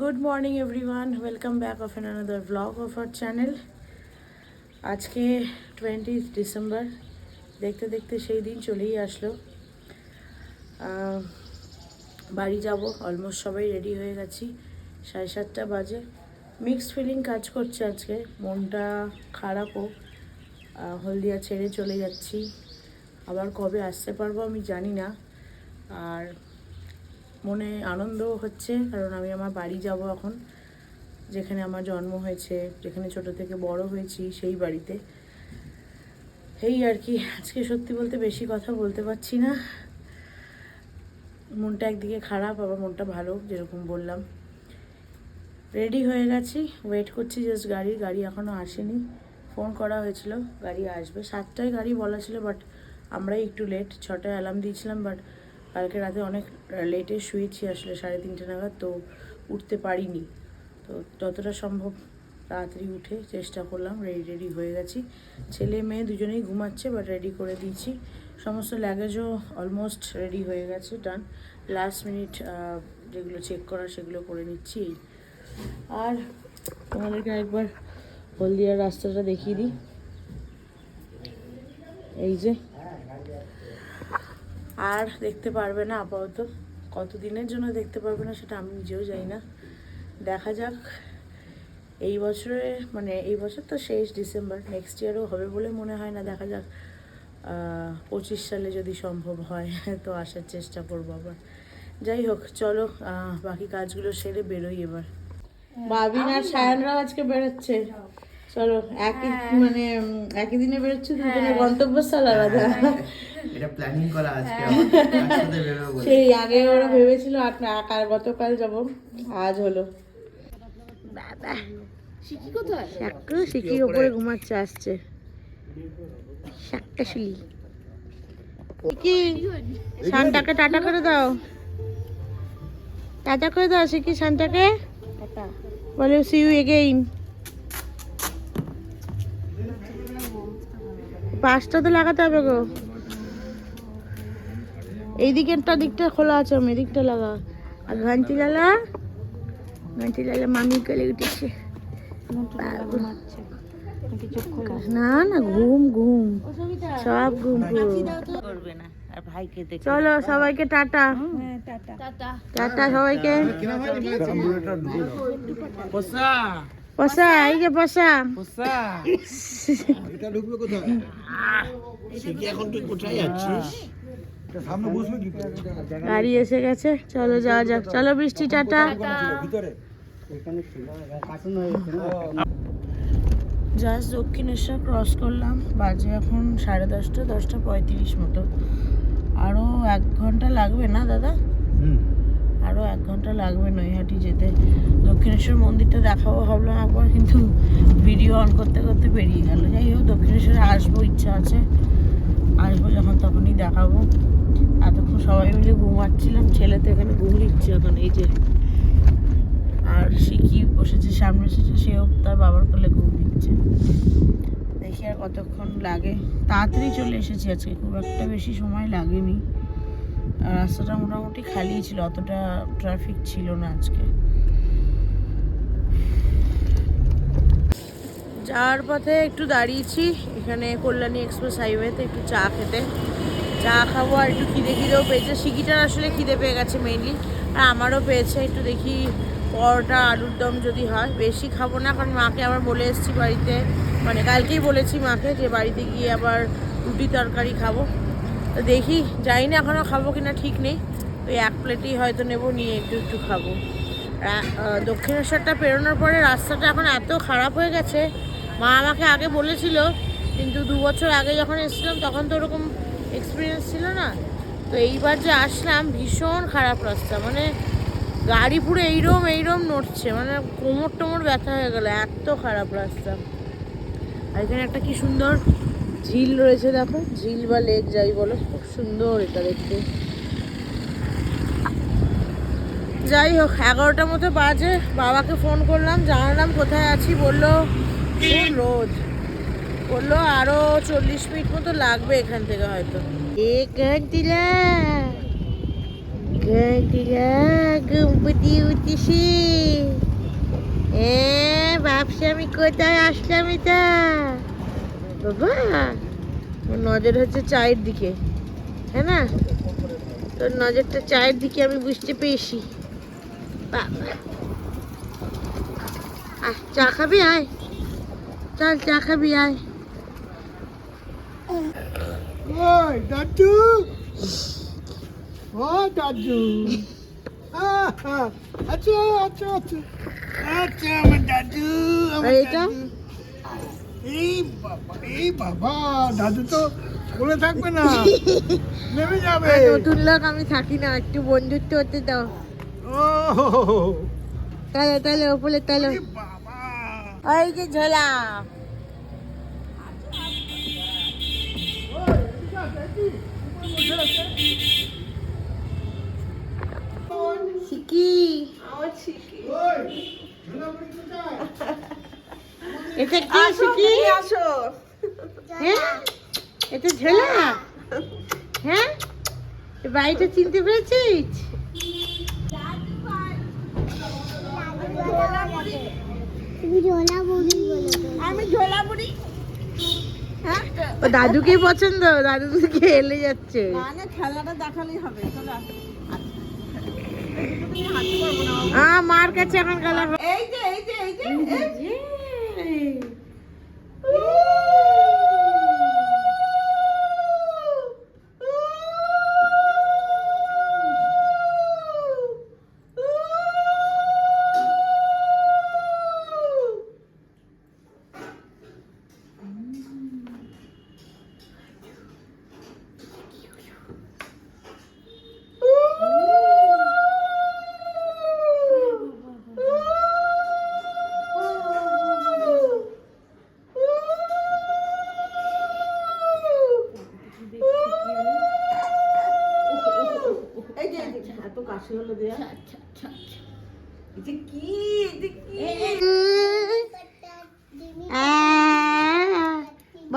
Good morning everyone welcome back of an another blog of our channel আজকে twenty December দেখতে দেখতে সেই দিন চলেই আসলো। বাড়ি যাব। অলমোস্ট সবাই রেডি হয়ে গেছি। সাড়ে সাতটা বাজে। মিক্সড ফিলিং কাজ করছে আজকে। মনটা খারাপও। হলদিয়া ছেড়ে চলে যাচ্ছি। আবার কবে আসতে পারব আমি জানি না। আর মনে আনন্দ হচ্ছে, কারণ আমি আমার বাড়ি যাব এখন, যেখানে আমার জন্ম হয়েছে, যেখানে ছোট থেকে বড় হয়েছি, সেই বাড়িতে। এই আর কি, আজকে সত্যি বলতে বেশি কথা বলতে পারছি না। মনটা একদিকে খারাপ, আবার মনটা ভালো, যেরকম বললাম। রেডি হয়ে গেছি ওয়েট করছি জাস্ট গাড়ি গাড়ি এখনও আসেনি। ফোন করা হয়েছিল, গাড়ি আসবে। সাতটায় গাড়ি বলা ছিল বাট আমরাই একটু লেট ছটায় অ্যালার্ম দিয়েছিলাম বাট কালকে রাতে অনেক লেটে শুয়েছি আসলে, সাড়ে তিনটে নাগাদ, তো উঠতে পারিনি। তো যতটা সম্ভব তাড়াতাড়ি উঠে চেষ্টা করলাম রেডি রেডি হয়ে গেছি। ছেলে, মেয়ে দুজনেই ঘুমাচ্ছে বাট রেডি করে দিয়েছি। সমস্ত ল্যাগেজও অলমোস্ট রেডি হয়ে গেছে ডান লাস্ট মিনিট যেগুলো চেক করা সেগুলো করে নিচ্ছি। আর তোমাদেরকে একবার হলদিয়ার রাস্তাটা দেখিয়ে দিই। এই যে আর দেখতে পারবে না আপাতত। কত দিনের জন্য দেখতে পারবে না সেটা আমি নিজেও জানি না। দেখা যাক। এই বছরে মানে এই বছর তো শেষ ডিসেম্বর নেক্সট ইয়ারও হবে বলে মনে হয় না। দেখা যাক আহ, পঁচিশ সালে যদি সম্ভব হয় তো আসার চেষ্টা করব আবার। যাই হোক চলো বাকি কাজগুলো সেরে বেরোই এবার। বাবিন আর সায়নরাও আজকে বেরোচ্ছে। চলো একই মানে একই দিনে বেরোচ্ছে দুজনে গন্তব্যস্থল আলাদা। এটা প্ল্যানিং করা আজকে বলে। সেই আগে ওরা ভেবেছিল আর কাল গতকাল যাব আজ হলো। বাবা শাকু শিকির উপরে ঘুমাচ্ছে আসছে। শাকটা শুলি। শিকি শানটাকে টাটা করে দাও। টাটা করে দাও শিকি শানটাকে বলে সি ইউ এগেইন পাঁচটা তো লাগাতে হবে গো। এই দিকেরটা দিকটা খোলা আছে আমি এদিকটা লাগা আর ঘন্টি লালা? ঘন্টি লালা মামি গলে উঠেছে। না না ঘুম ঘুম। সব ঘুম ঘুম। চলো সবাইকে টাটা। টাটা সবাইকে। পসা। এই যে পসা। গাড়ি এসে গেছে চলো যাওয়া যাক। চলো বৃষ্টি টাটা। জাস্ট দক্ষিণেশ্বর ক্রস করলাম। বাজে এখন সাড়ে দশটা দশটা পঁয়ত্রিশ মতো। আরও এক ঘণ্টা লাগবে না দাদা? আরও এক ঘণ্টা লাগবে নৈহাটি যেতে। দক্ষিণেশ্বর মন্দিরটা দেখাবো ভাবলাম একবার কিন্তু ভিডিও অন করতে করতে বেরিয়ে গেল। যাই হোক দক্ষিণেশ্বরে আসব ইচ্ছা আছে। আসব যখন তখনই দেখাবো। সবাই মিলে ঘুমাচ্ছিলাম, ছেলে তো এখানে ঘুম দিচ্ছে এখন, এই যে। আর শিখি বসেছে, সামনে এসেছে, সেও তার বাবার কোলে ঘুম দিচ্ছে। দেখি আর কতক্ষণ লাগে। তাড়াতাড়ি চলে এসেছি আজকে, খুব একটা বেশি সময় লাগেনি। রাস্তাটা মোটামুটি খালি ছিল, অতটা ট্রাফিক ছিল না আজকে। যাওয়ার পথে একটু দাঁড়িয়েছি, এখানে কল্যাণী এক্সপ্রেস হাইওয়েতে একটু চা খেতে। চা খাব আর একটু খিদে খিদেও পেয়েছে। শিকিটার আসলে খিদে পেয়ে গেছে মেইনলি আর আমারও পেয়েছে, একটু দেখি পরোটা, আলুর দম যদি হয়। বেশি খাব না, কারণ মাকে আবার বলে এসেছি বাড়িতে। মানে কালকেই বলেছি মাকে যে বাড়িতে গিয়ে আবার রুটি তরকারি খাব। তো দেখি জানি না এখনও খাব কিনা, ঠিক নেই। ওই এক প্লেটই হয়তো নেব, নিয়ে একটু একটু খাব। দক্ষিণেশ্বরটা পেরোনোর পরে রাস্তাটা এখন এত খারাপ হয়ে গেছে। মা আমাকে আগে বলেছিল, কিন্তু দু বছর আগে যখন এসেছিলাম, তখন তো ওরকম এক্সপিরিয়েন্স ছিল না, তো এইবার যে আসলাম, ভীষণ খারাপ রাস্তা। মানে গাড়ি পুরো এইরম এইরম নড়ছে। মানে কোমর টোমর ব্যথা হয়ে গেল, এত খারাপ রাস্তা। আর এখানে একটা কি সুন্দর ঝিল রয়েছে, দেখো। ঝিল বা লেক যাই বলো, খুব সুন্দর এটা দেখতে। যাই হোক, এগারোটার মতো বাজে, বাবাকে ফোন করলাম, জানালাম কোথায় আছি, বলল রোদ বলল আরও চল্লিশ মিনিট মতো লাগবে এখান থেকে হয়তো। এ ঘন্টিলা ঘন্টিলা গম্পতি উঠেছি। এ ব্যবসা আমি কোথায় আসলাম এটা? বাবা নজর হচ্ছে চায়ের দিকে হ্যাঁ না? তোর নজরটা চায়ের দিকে আমি বুঝতে পেরেছি। বাবা। আহ, চা খাবি? আয়। চল, চা খাবি, আয়। ওই দাদু। ও দাদু। আচ্ছা আচ্ছা আচ্ছা আচ্ছা আমার দাদু আমার এটা? এই বাবা এই বাবা দাদু তো বলে থাকবে না। নেমে যাবে। নতুন লোক আমি থাকি না একটু বন্ধুত্ব হতে দাও। ও তাহলে তাহলে ওপরে তাহলে। ওই যে ঝোলা। এটা কি শিকি হ্যাঁ? এটা ঝোলা? হ্যাঁ? বাড়িটা চিনতে পেরেছিস? আমি ঝোলা মুড়ি হ্যাঁ ও দাদুকে পছন্দ? দাদু কে খেলে যাচ্ছে? মানে খেলাটা দেখালেই হবে মার কাছে এখন খেলা এই যে এই যে। এই যে।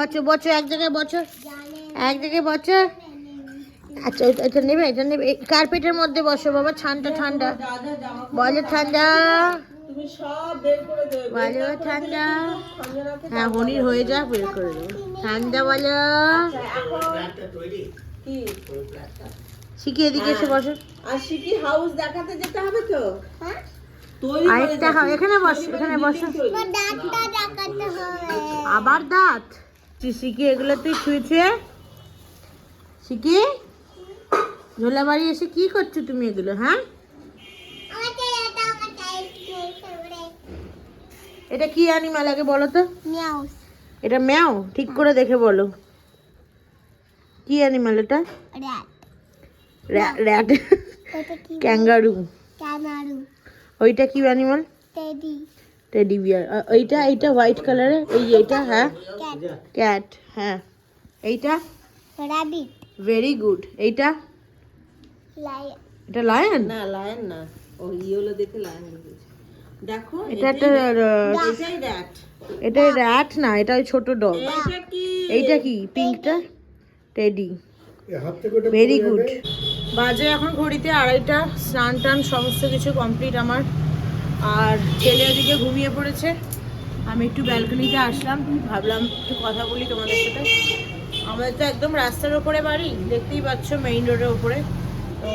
বছর বছর এক জায়গায় বছর? এক জায়গায় বছর? আচ্ছা এটা- এটা নেবে এটা নেবে। কার্পেটের মধ্যে বসো বাবা ঠান্ডা ঠান্ডা। বলো ঠান্ডা। তুমি সব বের করে দেবে বলো ঠান্ডা। হ্যাঁ হনির হয়ে যা বের করে দেবো। ঠান্ডা বলো। এদিকে এসে বসো। আর সিটি হাউস দেখাতে যেতে হবে তো? তৈরি করে আরেকটা এখানে বসো এখানে বসো। আবার দাঁত? শিখি এগুলো তুই ছুঁয়েছে শিখি? ঝোলা বাড়ি এসে কি করছ তুমি এগুলো হ্যাঁ? এটা কি অ্যানিমাল আগে বলো তো? এটা ম্যাও ঠিক করে দেখে বলো। কি অ্যানিমাল এটা? র্যাট ক্যাঙ্গারু ওইটা কি অ্যানিমাল টেডি বিয়ার এইটা এইটা হোয়াইট কালারের এই এইটা হ্যাঁ? ক্যাট হ্যাঁ। এইটা? রাবিট ভেরি গুড এইটা? লায়ন এটা লায়ন না লায়ন না। ও ইয়েলো দেখে লায়ন দেখো এটা একটা এটাই র্যাট এটা র্যাট না এটা ওই ছোট ডগ এইটা কি? পিঙ্কটা টেডি ভেরি গুড। বাজে এখন ঘড়িতে আড়াইটা। স্নান টান সমস্ত কিছু কমপ্লিট আমার। আর ছেলে ওদিকে ঘুমিয়ে পড়েছে। আমি একটু ব্যালকনিতে আসলাম, ভাবলাম একটু কথা বলি তোমাদের সাথে। আমাদের তো একদম রাস্তার ওপরে বাড়ি, দেখতেই পাচ্ছ মেইন রোডের ওপরে। তো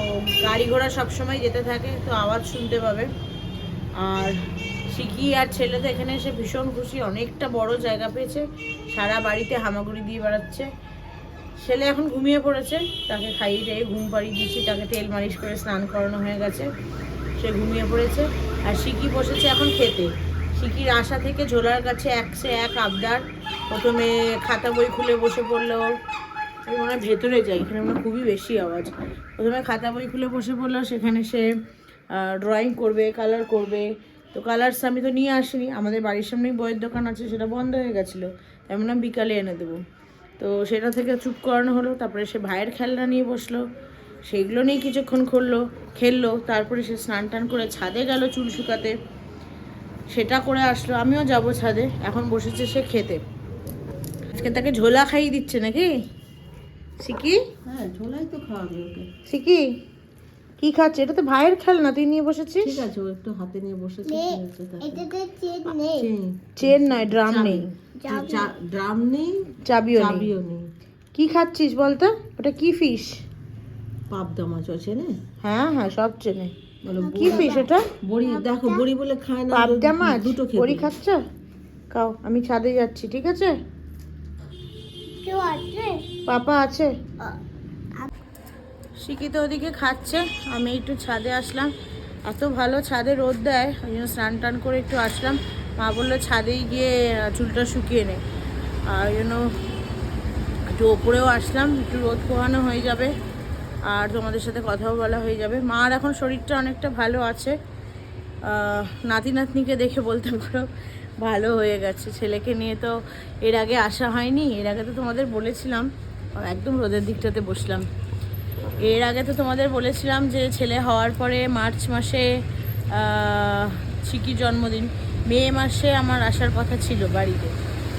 গাড়ি ঘোড়া সবসময় যেতে থাকে, তো আওয়াজ শুনতে পাবে। আর শিকি আর ছেলে তো এখানে এসে ভীষণ খুশি, অনেকটা বড় জায়গা পেয়েছে। সারা বাড়িতে হামাগুড়ি দিয়ে বেড়াচ্ছে। ছেলে এখন ঘুমিয়ে পড়েছে, তাকে খাইয়ে টাইয়ে ঘুম পাড়িয়ে দিয়েছি, তাকে তেল মালিশ করে স্নান করানো হয়ে গেছে। সে ঘুমিয়ে পড়েছে আর সিকি বসেছে এখন খেতে। সিকির আশা থেকে ঝোলার কাছে এক সে এক আবদার। প্রথমে খাতা বই খুলে বসে পড়ল। আমি মনে হয় ভেতরে যাই, এখানে মনে খুবই বেশি আওয়াজ। প্রথমে খাতা বই খুলে বসে পড়ল, সেখানে সে ড্রয়িং করবে কালার করবে। তো কালার্স আমি তো নিয়ে আসিনি, আমাদের বাড়ির সামনেই বইয়ের দোকান আছে, সেটা বন্ধ হয়ে গেছিল। তাই বিকালে এনে দেবো। তো সেটা থেকে চুপ করানো হলো, তারপরে সে ভাইয়ের খেলনা নিয়ে বসল। সেগুলো নিয়ে কিছুক্ষণ করল খেললো তারপরে সে স্নান টান করে ছাদে গেল চুল শুকাতে। সেটা করে আসলো আমিও যাব ছাদে এখন বসেছে সে খেতে। আজকে তাকে ঝোলা খাইয়ে দিচ্ছে নাকি? সিকি হ্যাঁ ঝোলাই তো খাওয়াবে ওকে। শিকি? কি খাচ্ছে? এটা তো ভাইয়ের খেলনা তুই নিয়ে বসেছিস? ঠিক আছে ও একটু হাতে নিয়ে বসেছে। এটাতে চেন নেই। চেন, চেন নয় ড্রাম নেই। ড্রাম নেই চাবিও নেই। চাবিও নেই। কি খাচ্ছিস বলতো? ওটা কি ফিশ? পাবদা মাছ আছে না হ্যাঁ হ্যাঁ সব চেনে। কি ফিশ এটা? বড়ি দেখো বড়ি বলে খায় না পাবদা মাছ দুটো বড়ি খেয়ে খাচ্ছ? খাও আমি ছাদে যাচ্ছি ঠিক আছে? কেউ আছে? পাপা আছে। শিক্ষিত ওদিকে খাচ্ছে? আমি একটু ছাদে আসলাম। এত ভালো ছাদে রোদ দেয় ওই জন্য স্নান টান করে একটু আসলাম। মা বলল ছাদেই গিয়ে চুলটা শুকিয়ে নে। আর ওই জন্য একটু ওপরেও আসলাম একটু রোদ পোহানো হয়ে যাবে। আর তোমাদের সাথে কথাও বলা হয়ে যাবে। মার এখন শরীরটা অনেকটা ভালো আছে। নাতি নাতনিকে দেখে বলতে পারো, ভালো হয়ে গেছে। ছেলেকে নিয়ে তো এর আগে আসা হয়নি, এর আগে তো তোমাদের বলেছিলাম একদম রোদের দিকটাতে বসলাম। এর আগে তো তোমাদের বলেছিলাম যে ছেলে হওয়ার পরে মার্চ মাসে চিকির জন্মদিন, মে মাসে আমার আসার কথা ছিল বাড়িতে।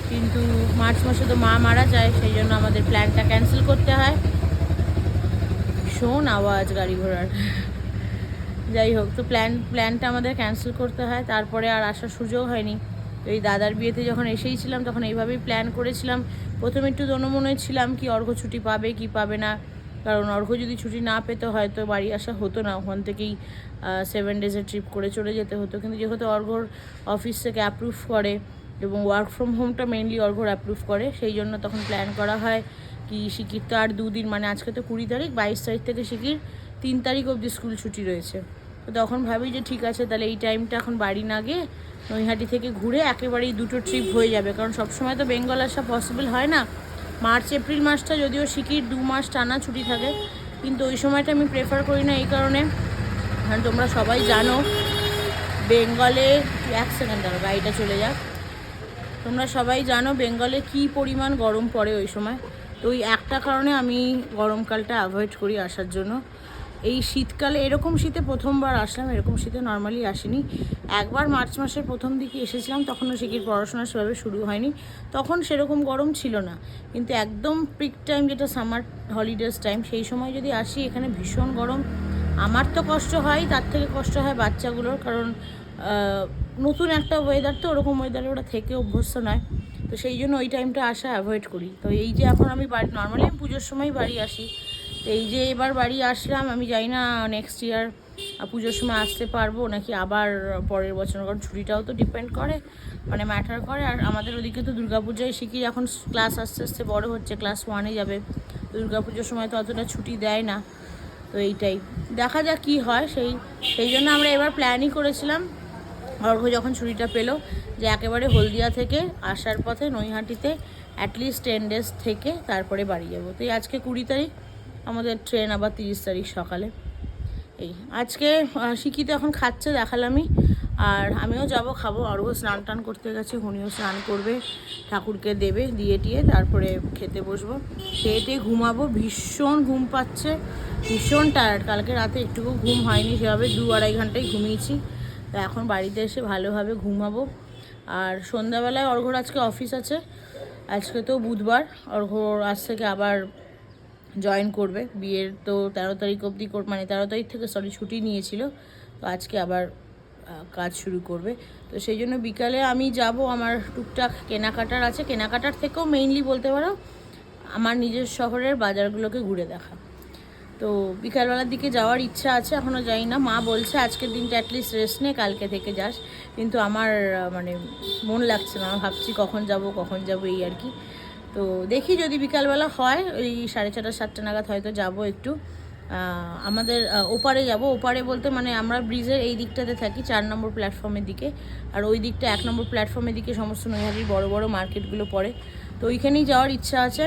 কিন্তু মার্চ মাসে তো মা মারা যায়, সেই জন্য আমাদের প্ল্যানটা ক্যান্সেল করতে হয়। ভীষণ আওয়াজ গাড়ি ঘোড়ার। যাই হোক, তো প্ল্যান প্ল্যানটা আমাদের ক্যান্সেল করতে হয়, তারপরে আর আসার সুযোগ হয়নি। এই দাদার বিয়েতে যখন এসেই ছিলাম, তখন এইভাবেই প্ল্যান করেছিলাম। প্রথমে একটু দনমনে ছিলাম কি অর্ঘ ছুটি পাবে, কি পাবে না। কারণ অর্ঘ যদি ছুটি না পেতো হয়তো বাড়ি আসা হতো না। ওখান থেকেই সেভেন ডেজের ট্রিপ করে চলে যেতে হতো। কিন্তু যেহেতু অর্ঘর অফিস থেকে অ্যাপ্রুভ করে এবং ওয়ার্ক ফ্রম হোমটা মেনলি অর্ঘর অ্যাপ্রুভ করে, সেই জন্য তখন প্ল্যান করা হয়। কি শিকির তো আর দুদিন মানে আজকে তো কুড়ি তারিখ, বাইশ তারিখ থেকে শিকির তিন তারিখ অবধি স্কুল ছুটি রয়েছে। তো তখন ভাবি যে ঠিক আছে, তাহলে এই টাইমটা এখন বাড়ি না গিয়ে নৈহাটি থেকে ঘুরে একেবারেই দুটো ট্রিপ হয়ে যাবে। কারণ সবসময় তো বেঙ্গল আসা পসিবল হয় না। মার্চ, এপ্রিল মাসটা যদিও শিকির দু মাস টানা ছুটি থাকে, কিন্তু ওই সময়টা আমি প্রেফার করি না, এই কারণে। কারণ তোমরা সবাই জানো, বেঙ্গলে এক সেকেন্ড দাঁড়ো গাড়িটা চলে যাক। তোমরা সবাই জানো বেঙ্গলে কি পরিমাণ গরম পড়ে ওই সময়। তো ওই একটা কারণে আমি গরমকালটা অ্যাভয়েড করি আসার জন্য। এই শীতকালে এরকম শীতে প্রথমবার আসলাম, এরকম শীতে নর্মালি আসিনি। একবার মার্চ মাসের প্রথম দিকে এসেছিলাম, তখনও শিকির পড়াশোনা সেভাবে শুরু হয়নি। তখন সেরকম গরম ছিল না, কিন্তু একদম পিক টাইম যেটা সামার হলিডেজ টাইম সেই সময় যদি আসি, এখানে ভীষণ গরম। আমার তো কষ্ট হয়, তার থেকে কষ্ট হয় বাচ্চাগুলোর, কারণ নতুন একটা ওয়েদার তো ওরকম ওয়েদারে ওরা থেকে অভ্যস্ত নয়। তো সেই জন্য ওই টাইমটা আসা অ্যাভয়েড করি। তো এই যে এখন আমি বাড়ি নর্মালি আমি পুজোর সময় বাড়ি আসি। তো এই যে এবার বাড়ি আসলাম, আমি জানি না নেক্সট ইয়ার পুজোর সময় আসতে পারব নাকি আবার পরের বছর, কারণ ছুটিটাও তো ডিপেন্ড করে মানে ম্যাটার করে। আর আমাদের ওদিকে তো দুর্গাপূজায় শিখি এখন ক্লাস আস্তে আস্তে বড় হচ্ছে ক্লাস ওয়ানে যাবে। দুর্গাপুজোর সময় তো অতটা ছুটি দেয় না। তো এইটাই। দেখা যাক কী হয়, সেই সেই জন্য আমরা এবার প্ল্যানই করেছিলাম। অর্ঘ যখন ছুরিটা পেল যে একেবারে হলদিয়া থেকে আসার পথে নৈহাটিতে অ্যাটলিস্ট টেন ডেজ থেকে তারপরে বাড়ি যাব। তো আজকে কুড়ি তারিখ আমাদের ট্রেন আবার তিরিশ তারিখ সকালে। এই আজকে আহ, শিক্ষিত এখন খাচ্ছে দেখালামই। আর আমিও যাব খাব। অর্ঘ স্নান টান করতে গেছে হুনিও স্নান করবে ঠাকুরকে দেবে দিয়ে টিয়ে তারপরে খেতে বসবো। খেয়ে ঘুমাবো ভীষণ ঘুম পাচ্ছে ভীষণ টায়ার্ড কালকে রাতে একটুকু ঘুম হয়নি সেভাবে দু আড়াই ঘন্টায় ঘুমিয়েছি। এখন বাড়িতে এসে ভালোভাবে ঘুমাবো। আর সন্ধ্যাবেলায় অর্ঘর আজকে অফিস আছে। আজকে তো বুধবার। অর্ঘ আজ থেকে আবার জয়েন করবে। বিয়ের তো তেরো তারিখ অবধি মানে তেরো তারিখ থেকে সরি ছুটি নিয়েছিল। তো আজকে আবার কাজ শুরু করবে। তো সেই জন্য বিকালে আমি যাব। আমার টুকটাক কেনাকাটার আছে। কেনাকাটার থেকেও মেইনলি বলতে পারো, আমার নিজের শহরের বাজারগুলোকে ঘুরে দেখা। তো বিকালবেলার দিকে যাওয়ার ইচ্ছা আছে এখনও যাই না। মা বলছে আজকের দিনটা অ্যাটলিস্ট রেস্ট নে, কালকে থেকে যাস। কিন্তু আমার মানে মন লাগছে না। ভাবছি কখন যাব কখন যাব এই আর কি। তো দেখি যদি বিকালবেলা হয়, ওই সাড়ে ছটা, সাতটা নাগাদ হয়তো যাব একটু। আমাদের ওপারে যাব। ওপারে বলতে মানে আমরা ব্রিজের এই দিকটাতে থাকি, চার নম্বর প্ল্যাটফর্মের দিকে। আর ওই দিকটা এক নম্বর প্ল্যাটফর্মের দিকে সমস্ত নৈহাটির বড় বড় মার্কেটগুলো পড়ে। তো ওইখানেই যাওয়ার ইচ্ছা আছে।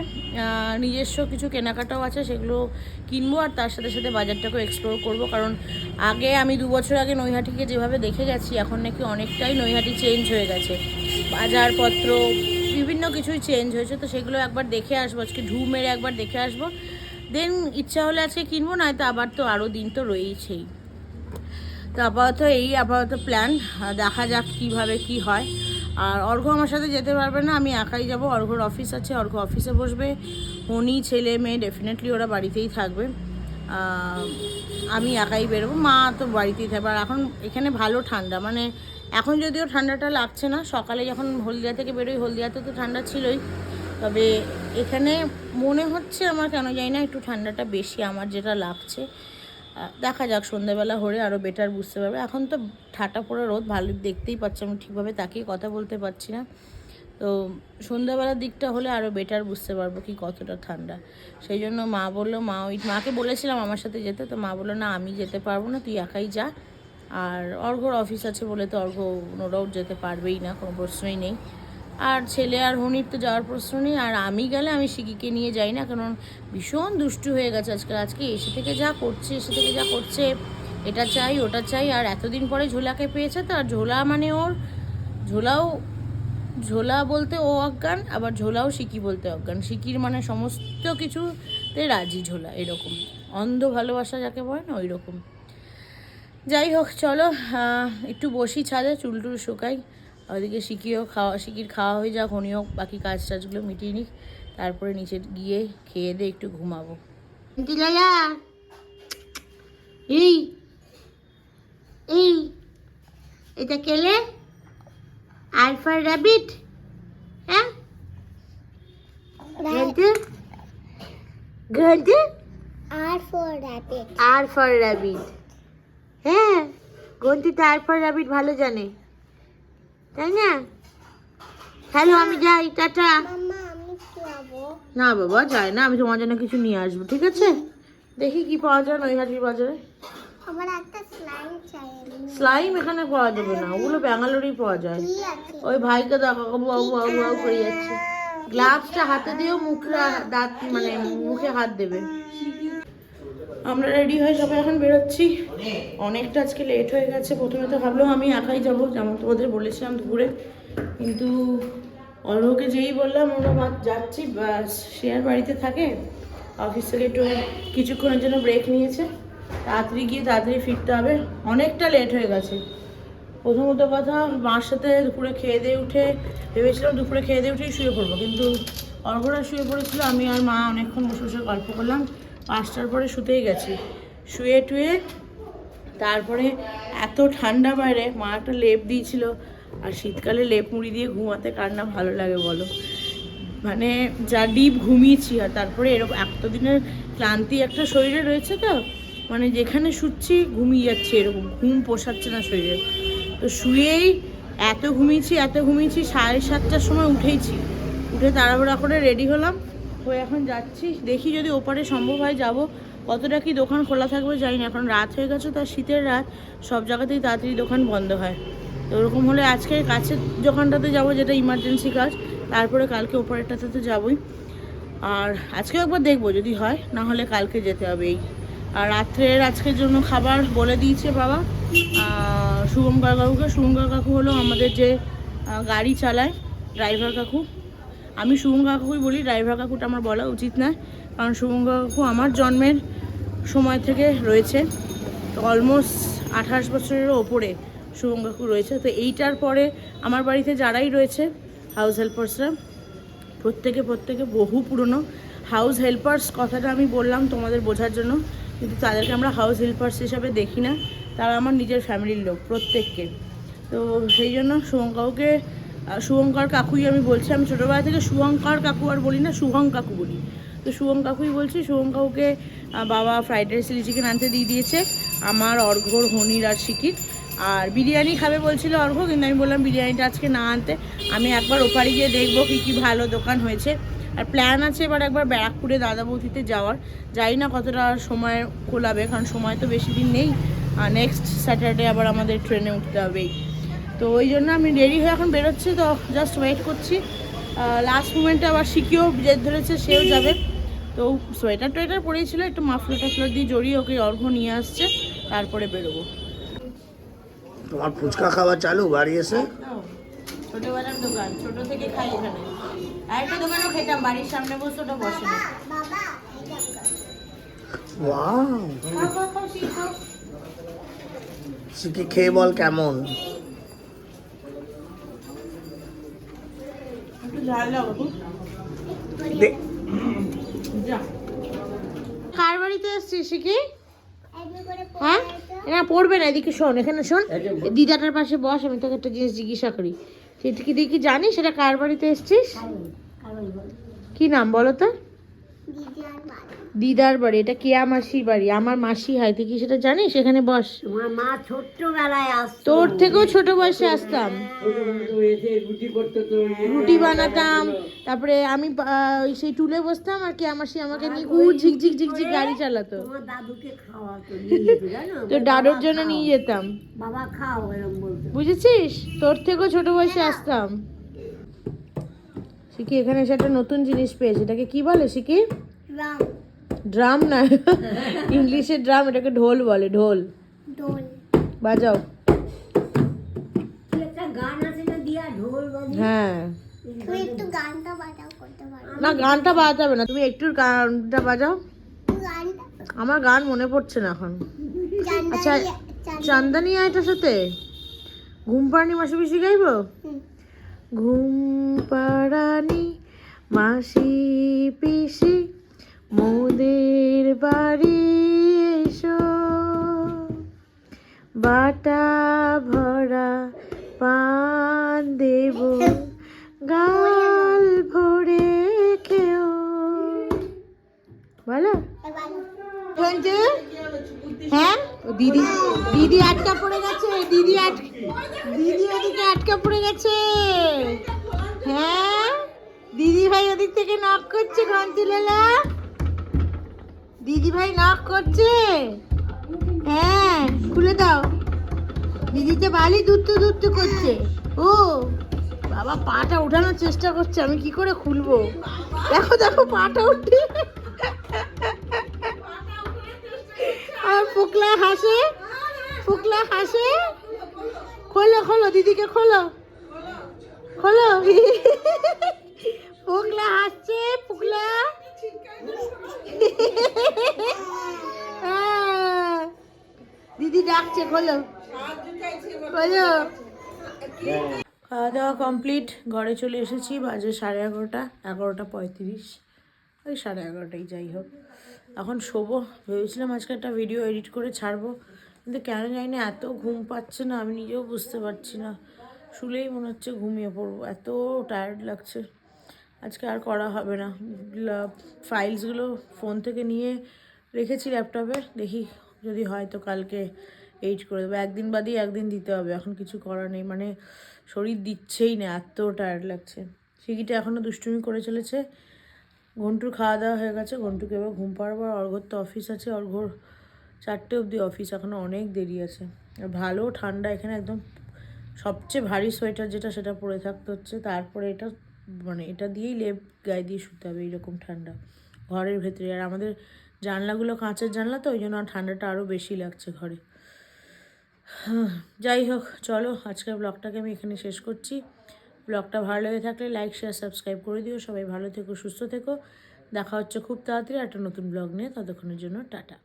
নিজস্ব কিছু কেনাকাটাও আছে, সেগুলো কিনবো আর তার সাথে সাথে বাজারটাকেও এক্সপ্লোর করব। কারণ আগে আমি দু বছর আগে নৈহাটিকে যেভাবে দেখে গেছি, এখন নাকি অনেকটাই নৈহাটি চেঞ্জ হয়ে গেছে। বাজারপত্র, বিভিন্ন কিছুই চেঞ্জ হয়েছে, তো সেগুলো একবার দেখে আসব, আজকে ঢু মেরে একবার দেখে আসব। দেন ইচ্ছা হলে আজকে কিনবো, নয়তো আবার তো আরও দিন তো রয়েইছেই। তো আপাতত এই আপাতত প্ল্যান দেখা যাক কীভাবে কি হয়। আর অর্ঘ আমার সাথে যেতে পারবে না, আমি একাই যাব। অর্ঘর অফিস আছে, অর্ঘ অফিসে বসবে। হনি ছেলে মেয়ে ডেফিনেটলি ওরা বাড়িতেই থাকবে। আমি একাই বেরোবো। মা তো বাড়িতেই থাকবে। আর এখন এখানে ভালো ঠান্ডা। মানে এখন যদিও ঠান্ডাটা লাগছে না, সকালে যখন হলদিয়া থেকে বেরোই, হলদিয়াতে তো ঠান্ডা ছিলই। তবে এখানে মনে হচ্ছে আমার কেন জানি না একটু ঠান্ডাটা বেশি, আমার যেটা লাগছে। দেখা যাক সন্ধ্যাবেলা হলে আরও বেটার বুঝতে পারবে। এখন তো ঠাটা পড়ে রোদ ভালো দেখতেই পাচ্ছি আমি ঠিকভাবে তাকিয়ে কথা বলতে পারছি না। তো সন্ধ্যাবেলার দিকটা হলে আরও বেটার বুঝতে পারব কি কতটা ঠান্ডা। সেই জন্য মা বলল, মা, ওই মাকে বলেছিলাম আমার সাথে যেতে। তো মা বলল, না, আমি যেতে পারব না, তুই একাই যা। আর অর্ঘর অফিস আছে বলে তো অর্ঘ নো ডাউট যেতে পারবেই না, কোনো প্রশ্নই নেই। আর ছেলে আর হনির তো যাওয়ার প্রশ্ন নেই, আর আমি গেলে আমি শিকিকে নিয়ে যাই না, কারণ ভীষণ দুষ্টু হয়ে গেছে আজকাল। আজকে এসে থেকে যা করছে, এসে থেকে যা করছে, এটা চাই, ওটা চাই, আর এতদিন পরে ঝোলাকে পেয়েছে তো, আর ঝোলা মানে ওর, ঝোলাও, ঝোলা বলতে ও অজ্ঞান, আবার ঝোলাও সিকি বলতে অজ্ঞান। সিকির মানে সমস্ত কিছুতে রাজি ঝোলা, এরকম। অন্ধ ভালোবাসা যাকে বলে না ওই রকম যাই হোক, চলো একটু বসি ছাদে, চুল টুল শুকাই। ওদিকে শিখিও খাওয়া শিখির খাওয়া হয়ে যাক উনিও বাকি কাজ টাজগুলো মিটিয়ে নিক তারপরে নিচে গিয়ে খেয়ে দিয়ে একটু ঘুমাবো। লালা এই এই এটা কেলে আলফা র্যাবিট হ্যাঁ? R for rabbit R for rabbit হ্যাঁ গন্তি তো আর ফর র্যাবিট ভালো জানে। তাই না? হ্যালো আমি যাই টাটা। না বাবা যাই না আমি তোমার জন্য কিছু নিয়ে আসব ঠিক আছে? দেখি কি পাওয়া যায় নৈহাটির বাজারে। আমার একটা স্লাইম চাই স্লাইম এখানে পাওয়া যাবে না ওগুলো ব্যাঙ্গালোরেই পাওয়া যায়। ওই ভাইকে দেখো বাবু বাবু বাবু করে যাচ্ছে। গ্লাভসটা হাতে দিয়েও মুখে দাঁত মানে মুখে হাত দেবে। আমরা রেডি হয়ে সবাই এখন বেরোচ্ছি। অনেকটা আজকে লেট হয়ে গেছে। প্রথমে তো ভাবলাম আমি একাই যাব যেমন তোমাদের বলেছিলাম দুপুরে। কিন্তু অর্ঘকে যেই বললাম ওরা মা যাচ্ছি ব্যাস সে আর বাড়িতে থাকে। অফিস থেকে একটু কিছুক্ষণের জন্য ব্রেক নিয়েছে। তাড়াতাড়ি গিয়ে তাড়াতাড়ি ফিরতে হবে। অনেকটা লেট হয়ে গেছে। প্রথমত কথা মার সাথে দুপুরে খেয়ে দিয়ে উঠে ভেবেছিলাম দুপুরে খেয়ে দিয়ে উঠেই শুয়ে পড়ব। কিন্তু অর্ঘরা শুয়ে পড়েছিল আমি আর মা অনেকক্ষণ বসে বসে গল্প করলাম। পাঁচটার পরে শুতেই গেছি। শুয়ে টুয়ে তারপরে এত ঠান্ডা বাইরে, মা একটা লেপ দিয়েছিল। আর শীতকালে লেপ মুড়ি দিয়ে ঘুমাতে কার না ভালো লাগে বলো? মানে যা ডিপ ঘুমিয়েছি আর তারপরে এরকম এতদিনের ক্লান্তি একটা শরীরে রয়েছে তো মানে যেখানে শুচ্ছি ঘুমিয়ে যাচ্ছে এরকম, ঘুম পোষাচ্ছে না শরীরে। তো শুয়েই এত ঘুমিয়েছি এত ঘুমিয়েছি, সাড়ে সাতটার সময় উঠেইছি। উঠে তাড়াহুড়া করে রেডি হলাম। হয়ে এখন যাচ্ছি। দেখি যদি ওপারে সম্ভব হয় যাব। কতটা কি দোকান খোলা থাকবে জানি না। এখন রাত হয়ে গেছে তার শীতের রাত। সব জায়গাতেই তাড়াতাড়ি দোকান বন্ধ হয়। তো ওরকম হলে আজকে কাছের দোকানটাতে যাব যেটা ইমার্জেন্সি কাজ। তারপরে কালকে ওপারেরটাতে তো যাবই। আর আজকে একবার দেখব যদি হয় না হলে কালকে যেতে হবে এই। আর রাত্রের আজকের জন্য খাবার বলে দিয়েছে বাবা। আহ, শুভঙ্কর কাকুকে শুভঙ্কর কাকু হলো আমাদের যে গাড়ি চালায় ড্রাইভার কাকু। আমি শুভঙ্কর কাকুই বলি ড্রাইভার কাকুটা আমার বলা উচিত নয়, কারণ শুভঙ্কর কাকু আমার জন্মের সময় থেকে রয়েছে। অলমোস্ট আঠাশ বছরেরও ওপরে শুভম কাকু রয়েছে। তো এইটার পরে আমার বাড়িতে যারাই রয়েছে হাউস হেল্পার্সরা প্রত্যেকে প্রত্যেকে বহু পুরনো। হাউস হেল্পার্স কথাটা আমি বললাম তোমাদের বোঝার জন্য, কিন্তু তাদেরকে আমরা হাউস হেল্পার্স হিসাবে দেখি না। তারা আমার নিজের ফ্যামিলির লোক প্রত্যেককে। তো সেই জন্য শুভঙ্করকে শুভঙ্কর কাকুই আমি বলছি, আমি ছোটোবেলা থেকে শুভঙ্কর কাকু আর বলি না, শুভং কাকু বলি। তো শুভম কাকুই বলছি শুভম কাকুকে বাবা ফ্রাইড রাইস চিলি চিকেন আনতে দিয়ে দিয়েছে, আমার অর্ঘর হনির আর শিকির আর বিরিয়ানি খাবে বলছিল অর্ঘ কিন্তু আমি বললাম বিরিয়ানিটা আজকে না আনতে। আমি একবার ওপারে গিয়ে দেখব কী কী ভালো দোকান হয়েছে। আর প্ল্যান আছে এবার একবার ব্যারাকপুরে দাদা বৌদিতে যাওয়ার। জানি না কতটা সময় খোলাবে, কারণ সময় তো বেশি দিন নেই। আর নেক্সট স্যাটারডে আবার আমাদের ট্রেনে উঠতে হবেই তো ওই জন্য আমি রেডি হয়ে এখন বেরোচ্ছি তো জাস্ট ওয়েট করছি। লাস্ট মোমেন্টে আবার শিখিও যে ধরেছে সেও যাবে। তো সোয়েটার টোয়েটার পরেছিল একটু মাফলার টাফলার দিয়ে জড়িয়ে ওকে অর্ঘ নিয়ে আসছে তারপরে বেরোবো। তোমার ফুচকা খাওয়া চালু বাড়ি এসে? ছোটবেলার দোকান ছোট থেকে খাই এখানে। আরেকটা দোকানও খেতাম বাড়ির সামনে বসে ওটা বসে না। শিখো। খেয়ে বল কেমন একটু ঝাল দাও বাবু দে- যা কার বাড়িতে এসছিস কি হ্যাঁ? না পড়বে না এদিকে শোন এখানে শোন। দিদাটার পাশে বস আমি তোকে একটা জিনিস জিজ্ঞাসা করি। সেটা কি দেখি জানিস সেটা কার বাড়িতে এসছিস? কি নাম বলো তো? দিদার বাড়ি এটা কেয়া মাসির বাড়ি? আমার মাসি হয় তুই কি সেটা জানিস? এখানে বস। আমার মা ছোট্টবেলায় আসতো। তোর থেকেও ছোট বয়সে আসতাম। রুটি বানাতাম তারপরে আমি ওই সেই টুলে বসতাম আর কেয়া মাসি আমাকে নিয়ে ঘুর ঝিক ঝিক ঝিক ঝিক গাড়ি চালাতো তো দাদুর জন্য নিয়ে যেতাম। বাবা খাও বুঝেছিস? তোর থেকেও ছোট বয়সে আসতাম। শিখি এখানে এসে একটা নতুন জিনিস পেয়েছে। এটাকে কি বলে শিখি? রাম। ড্রাম না ইংলিশে ড্রাম এটাকে ঢোল বলে ঢোল। বাজাও। হ্যাঁ। না গানটা বাজাতে হবে না তুমি একটু গানটা বাজাও। আমার গান মনে পড়ছে না এখন। আচ্ছা চান্দানি এটার সাথে ঘুম পাড়ানি মাসি পিসি গাইবো? ঘুম পাড়ানি মাসি পিসি মোদের বাড়ি এসো বাটা ভরা করছে ও, বাবা, পাটা উঠানোর চেষ্টা করছে, আমি কি করে খুলবো? দেখো দেখো, পাটা উঠে। আর ফুকলা হাসে? ফুকলা হাসে? খোলো খোলো, দিদিকে খোলো। খোলো। ফুকলা হাসছে হ্যাঁ। দিদি ডাকছে, খোলো। খোলো। খাওয়া দাওয়া কমপ্লিট ঘরে চলে এসেছি, বাজে সাড়ে এগারোটা এগারোটা পঁয়ত্রিশ। ওই সাড়ে এগারোটাই, যাই হোক। এখন শোবো, ভেবেছিলাম আজকে একটা ভিডিও এডিট করে ছাড়বো, কিন্তু কেন জানি না, এত ঘুম পাচ্ছে না, আমি নিজেও বুঝতে পারছি না। শুলেই মনে হচ্ছে ঘুমিয়ে পড়ব, এত টায়ার্ড লাগছে। আজকে আর করা হবে না। ফাইলসগুলো ফোন থেকে নিয়ে রেখেছি ল্যাপটপে দেখি যদি হয় তো কালকে এইট করে দেবো। একদিন বাদেই একদিন দিতে হবে, এখন কিছু করার নেই। মানে শরীর দিচ্ছেই না, এত টায়ার্ড লাগছে। সিগিটা এখনও দুষ্টুমি করে চলেছে। ঘন্টুর খাওয়া দাওয়া হয়ে গেছে, ঘন্টুকে এবার ঘুম পাড়াবো। আর অর্ঘর তো অফিস আছে, অর্ঘর চারটে অবধি অফিস এখনও অনেক দেরি আছে। আর ভালো ঠান্ডা, এখানে একদম সবচেয়ে ভারী সোয়েটার যেটা, সেটা পরে থাকতে হচ্ছে। তারপরে এটা মানে এটা দিয়েই লেপ গায়ে দিয়ে শুতে হবে এইরকম ঠান্ডা ঘরের ভেতরে। আর আমাদের জানলাগুলো কাঁচের জানলা তো, ওই জন্য ঠান্ডাটা আরও বেশি লাগছে ঘরে। যাই হোক, চলো, আজকের ব্লগটাকে আমি এখানে শেষ করছি। ব্লগটা ভালো লেগে থাকলে লাইক শেয়ার সাবস্ক্রাইব করে দিও। সবাই ভালো থেকো, সুস্থ থেকো। দেখা হচ্ছে খুব তাড়াতাড়ি একটা নতুন ব্লগ নিয়ে। ততক্ষণের জন্য টাটা।